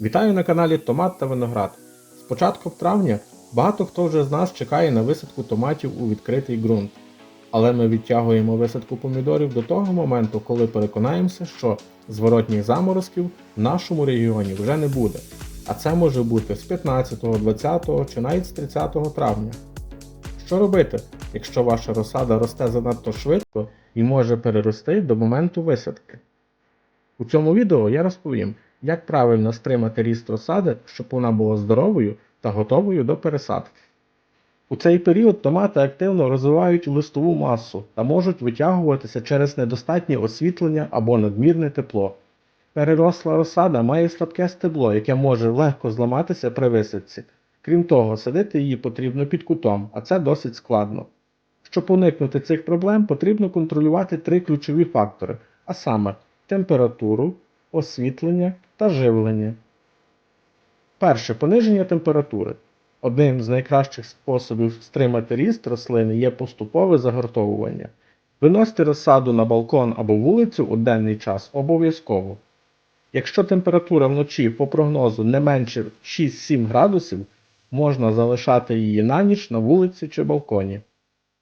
Вітаю на каналі Томат та Виноград. З початку травня багато хто вже з нас чекає на висадку томатів у відкритий ґрунт. Але ми відтягуємо висадку помідорів до того моменту, коли переконаємося, що зворотніх заморозків в нашому регіоні вже не буде. А це може бути з 15, 20 чи навіть з 30 травня. Що робити, якщо ваша розсада росте занадто швидко і може перерости до моменту висадки? У цьому відео я розповім, як правильно стримати ріст розсади, щоб вона була здоровою та готовою до пересадки. У цей період томати активно розвивають листову масу та можуть витягуватися через недостатнє освітлення або надмірне тепло. Переросла розсада має слабке стебло, яке може легко зламатися при висадці. Крім того, садити її потрібно під кутом, а це досить складно. Щоб уникнути цих проблем, потрібно контролювати три ключові фактори, а саме температуру, освітлення та живлення. Перше пониження температури. Одним з найкращих способів стримати ріст рослини є поступове загортовування. Виносьте розсаду на балкон або вулицю у денний час обов'язково. Якщо температура вночі по прогнозу не менше 6-7 градусів, можна залишати її на ніч на вулиці чи балконі.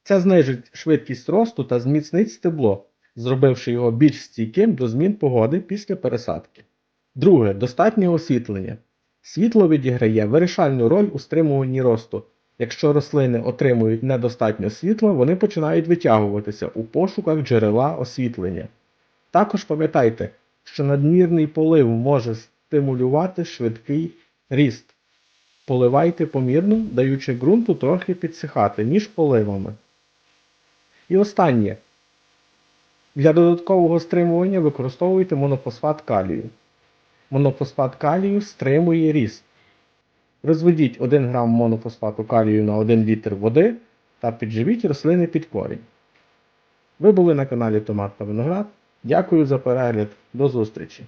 Це знижить швидкість росту та зміцнить стебло, зробивши його більш стійким до змін погоди після пересадки. Друге достатнє освітлення. Світло відіграє вирішальну роль у стримуванні росту. Якщо рослини отримують недостатньо світла, вони починають витягуватися у пошуках джерела освітлення. Також пам'ятайте, що надмірний полив може стимулювати швидкий ріст. Поливайте помірно, даючи ґрунту трохи підсихати між поливами. І останнє. Для додаткового стримування використовуйте монофосфат калію. Монофосфат калію стримує ріст. Розведіть 1 грам монофосфату калію на 1 літр води та підживіть рослини під корінь. Ви були на каналі Томат та Виноград. Дякую за перегляд. До зустрічі!